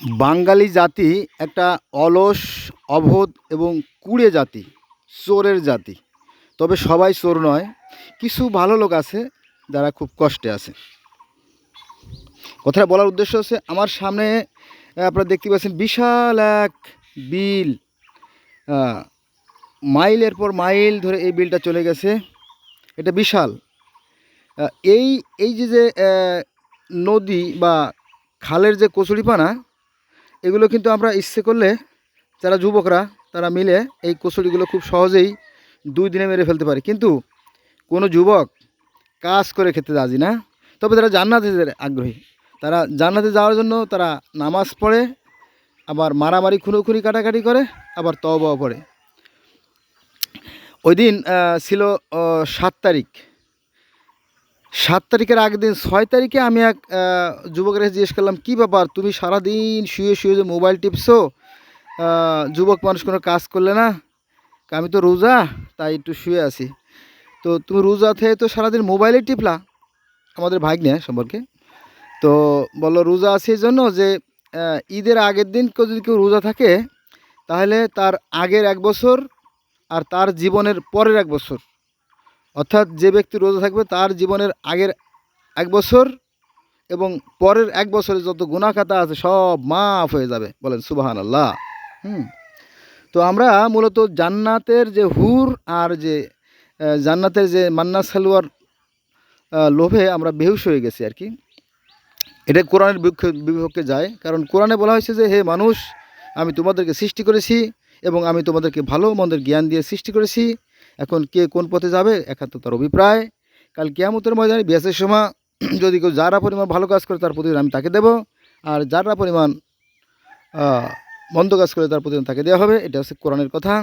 বাঙালি জাতি একটা অলস, অবোধ এবং কুড়ে জাতি, চোরের জাতি। তবে সবাই চোর নয়, কিছু ভালো লোক আছে যারা খুব কষ্টে আছে। কথাটা বলার উদ্দেশ্য হচ্ছে, আমার সামনে আপনারা দেখতে পাচ্ছেন বিশাল এক বিল। মাইলের পর মাইল ধরে এই বিলটা চলে গেছে। এটা বিশাল। এই এই যে যে নদী বা খালের যে কচুরিপানা এগুলো কিন্তু আমরা ইচ্ছে করলে যারা যুবকরা, তারা মিলে এই কচুরিগুলো খুব সহজেই দুই দিনে মেরে ফেলতে পারে। কিন্তু কোনো যুবক কাজ করে খেতে রাজি না। তবে তারা জান্নাতে আগ্রহী, তারা জান্নাতে যাওয়ার জন্য তারা নামাজ পড়ে, আবার মারামারি, খুনোখুনি কাটাকাটি করে, আবার তবাও পড়ে। ওই দিন ছিল সাত তারিখ। সাত তারিখের আগের দিন ছয় তারিখে আমি এক যুবকের কাছে জিজ্ঞেস করলাম, কী ব্যাপার? তুমি সারাদিন শুয়ে শুয়ে যে মোবাইল টিপছো? যুবক মানুষ কোনো কাজ করলে না? আমি তো রোজা, তাই একটু শুয়ে আছি। তো তুমি রোজা থেকে তো সারাদিন মোবাইলে টিপলা? আমাদের ভাগ্নে সম্পর্কে। তো বলল, রোজা আছে এই জন্য যে ঈদের আগের দিন কেউ যদি কেউ রোজা থাকে, তাহলে তার আগের এক বছর আর তার জীবনের পরের এক বছর। অর্থাৎ যে ব্যক্তি রোজা থাকবে তার জীবনের আগের এক বছর এবং পরের এক বছরে যত গুণাখাতা আছে সব মাফ হয়ে যাবে। বলেন সুবাহান আল্লাহ হুম। তো আমরা মূলত জান্নাতের যে হুর আর যে জান্নাতের যে মান্না সালোয়ার লোভে আমরা বেহুশ হয়ে গেছি আর কি। এটা কোরআনের বিপক্ষে- যায়। কারণ কোরআনে বলা হয়েছে যে, হে মানুষ, আমি তোমাদেরকে সৃষ্টি করেছি এবং আমি তোমাদেরকে ভালো মন্দের জ্ঞান দিয়ে সৃষ্টি করেছি। এখন কে কোন পথে যাবে? একান্ত তার অভিপ্রায়। কাল কেয়ামতের ময়দানে বিয়াসের সময় যদি কেউ যারা পরিমাণ ভালো কাজ করে তার প্রতিদিন আমি তাকে দেব। আর যারা পরিমাণ মন্দ কাজ করে তার প্রতিদিন তাকে দেওয়া হবে, এটা হচ্ছে কোরআনের কথা।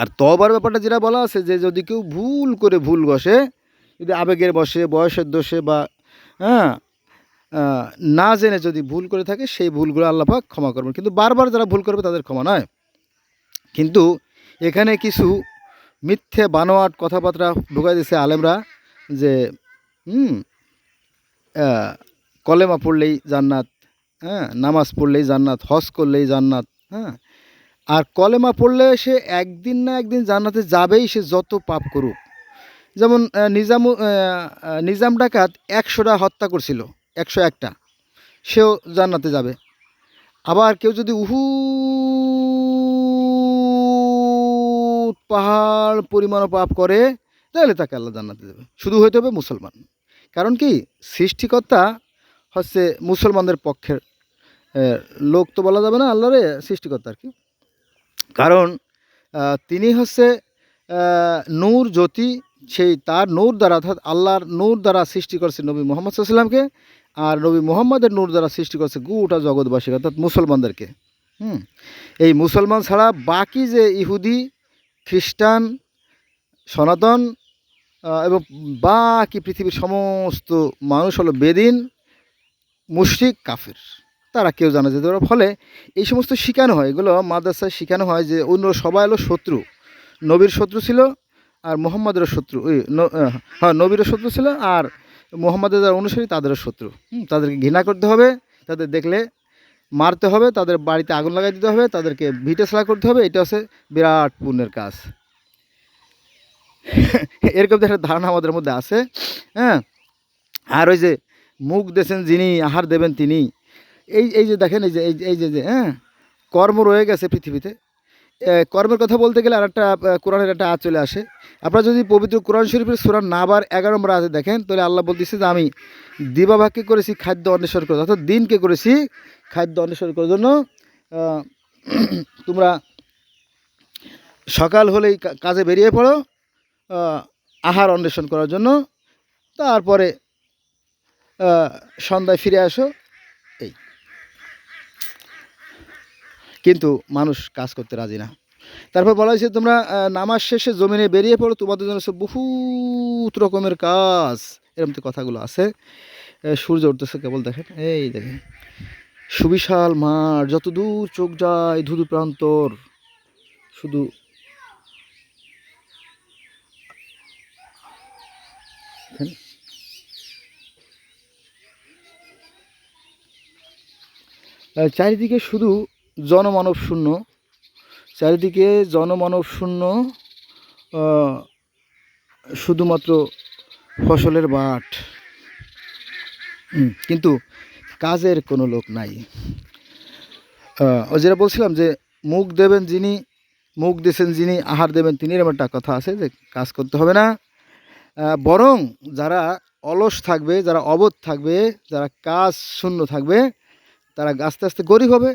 আর তবার ব্যাপারটা যেটা বলা আছে যে যদি কেউ ভুল করে ভুল বসে, যদি আবেগের বসে, বয়সের দোষে বা হ্যাঁ না জেনে যদি ভুল করে থাকে, সেই ভুলগুলো আল্লাপাক ক্ষমা করবেন। কিন্তু বারবার যারা ভুল করবে তাদের ক্ষমা নয়। কিন্তু এখানে কিছু মিথ্যে বানোয়াট কথাবার্তা ঢুকাই দিছে আলেমরা যে, হুম কলেমা পড়লেই জান্নাত হ্যাঁ নামাজ পড়লেই জান্নাত, হজ করলেই জান্নাত হ্যাঁ। আর কলেমা পড়লে সে একদিন না একদিন জান্নাতে যাবেই সে যত পাপ করুক। যেমন নিজাম নিজাম ডাকাত একশোটা হত্যা করছিল, একশো একটা। সেও জান্নাতে যাবে। আবার কেউ যদি উহু পাহাড় পরিমাণও পাপ করে, তাহলে তাকে আল্লাহ জান্নাতে দেবে। শুধু হইতে হবে মুসলমান। কারণ কি? সৃষ্টিকর্তা হচ্ছে মুসলমানদের পক্ষের লোক তো বলা যাবে না আল্লাহরে সৃষ্টিকর্তা আর কি। কারণ তিনি হচ্ছে নূর জ্যোতি, সেই তার নূর দ্বারা অর্থাৎ আল্লাহর নূর দ্বারা সৃষ্টি করছে নবী মোহাম্মদ সাল্লামকে আর নবী মোহাম্মদের নূর দ্বারা সৃষ্টি করছে গোটা জগৎবাসী অর্থাৎ মুসলমানদেরকে। হুম? এই মুসলমান ছাড়া বাকি যে ইহুদি খ্রিস্টান, সনাতন এবং বাকি পৃথিবীর সমস্ত মানুষ হলো বেদিন, মুশরিক, কাফের। তারা কেউ জানা যেতে পারে ফলে এই সমস্ত শেখানো হয়। এগুলো মাদ্রাসায় শেখানো হয় যে অন্য সবাই হলো শত্রু। নবীর শত্রু ছিল আর মোহাম্মদেরও শত্রু। হ্যাঁ নবীরও শত্রু ছিল আর মোহাম্মদের যারা অনুসারী তাদেরও শত্রু। তাদেরকে ঘৃণা করতে হবে। তাদের দেখলে মারতে হবে, তাদের বাড়িতে আগুন লাগাই দিতে হবে, তাদেরকে ভিটে সেলা করতে হবে, এটা হচ্ছে বিরাট পুণ্যের কাজ। এরকম একটা ধারণা আমাদের মধ্যে আছে হ্যাঁ? আর ওই যে মুখ দেছেন যিনি, আহার দেবেন তিনি, এই এই যে দেখেন এই যে এই যে হ্যাঁ? কর্ম রয়ে গেছে পৃথিবীতে কর্মের কথা বলতে গেলে আর একটা কোরআনের একটা আজ চলে আসে। আপনারা যদি পবিত্র কোরআন শরীফের সুরান নাবার এগারো নম্বর আজে দেখেন, তাহলে আল্লাহ বলতেছে যে আমি দিবাভাগকে করেছি খাদ্য অন্বেষণ করে অর্থাৎ দিনকে করেছি খাদ্য অন্বেষণ করার জন্য। তোমরা সকাল হলেই কাজে বেরিয়ে পড়ো আহার অন্বেষণ করার জন্য। তারপরে সন্ধ্যায় ফিরে আসো। কিন্তু মানুষ কাজ করতে রাজি না। তারপর বলা হয়েছে, তোমরা নামাজ শেষে জমিনে বেরিয়ে পড়ো, তোমাদের জন্য বহুত রকমের কাজ। এরকম তো কথাগুলো আছে। সূর্য উঠতেছে, কেবল দেখেন, এই দেখেন। সুবিশাল মাঠ যত দূর চোখ যায় ধুধু প্রান্তর, শুধু চারিদিকে শুধু জনমানব শূন্য চারিদিকে জনমানব শূন্য শুধুমাত্র ফসলের হুম, কিন্তু কাজের কোনো লোক নাই। যেটা বলছিলাম যে মুখ দেবেন যিনি মুখ দিয়েছেন যিনি আহার দেবেন তিনি এরকম একটা কথা আছে যে কাজ করতে হবে না। বরং যারা অলস থাকবে যারা অবোধ থাকবে যারা কাজ শূন্য থাকবে তারা আস্তে আস্তে গরিব হবে।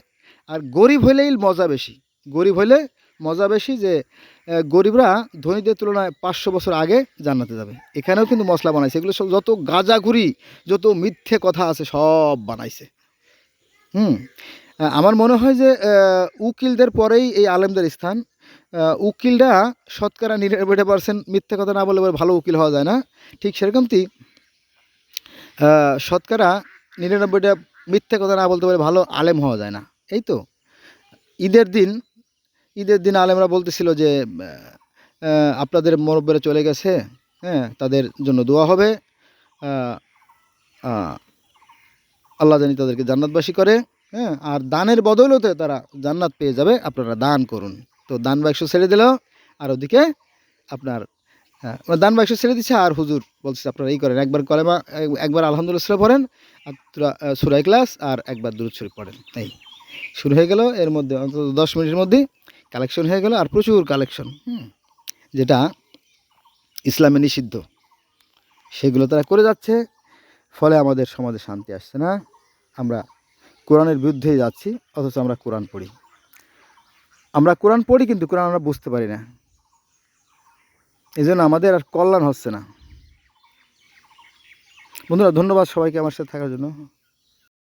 আর গরিব হলেই মজা বেশি। গরিব হলে মজা বেশি যে গরিবরা ধনীদের তুলনায় পাঁচশো বছর আগে জান্নাতে যাবে। এখানেও কিন্তু মশলা বানাইছে। এগুলো সব যত গাঁজাঘুরি যত মিথ্যে কথা আছে সব বানাইছে। হুম? আমার মনে হয় যে উকিলদের পরেই এই আলেমদের স্থান। উকিলরা শতকরা নিরানব্বইটা পার্সেন্ট মিথ্যে কথা না বলে ভালো উকিল হওয়া যায় না। ঠিক সেরকমটি শতকরা নিরানব্বইটা মিথ্যে কথা না বলতে পারে ভালো আলেম হওয়া যায় না। এই তো। ঈদের দিন ঈদের দিন আলেমরা বলতেছিল যে আপনাদের মরব্বেরা চলে গেছে হ্যাঁ তাদের জন্য দোয়া হবে আল্লাহ জানি তাদেরকে জান্নাতবাসী করে হ্যাঁ আর দানের বদৌলতে তারা জান্নাত পেয়ে যাবে, আপনারা দান করুন। তো দান বাক্স ছেড়ে দিল, আর ওদিকে আপনার হ্যাঁ দান বাক্স ছেড়ে দিচ্ছে আর হুজুর বলছে আপনারা এই করেন, একবার কলেমা, একবার আলহামদুলিল্লাহ পড়েন, আর সুরাই ক্লাস আর একবার দূর পড়েন, এই। শুরু হয়ে গেল এর মধ্যে অন্তত দশ মিনিটের মধ্যে কালেকশন হয়ে গেল আর প্রচুর কালেকশন। যেটা ইসলামে নিষিদ্ধ। সেগুলো তারা করে যাচ্ছে ফলে আমাদের সমাজে শান্তি আসছে না। আমরা কোরআনের বিরুদ্ধেই যাচ্ছি অথচ আমরা কোরআন পড়ি। আমরা কোরআন পড়ি কিন্তু কোরআন আমরা বুঝতে পারি না। এই জন্য আমাদের আর কল্যাণ হচ্ছে না। বন্ধুরা ধন্যবাদ সবাইকে আমার সাথে থাকার জন্য।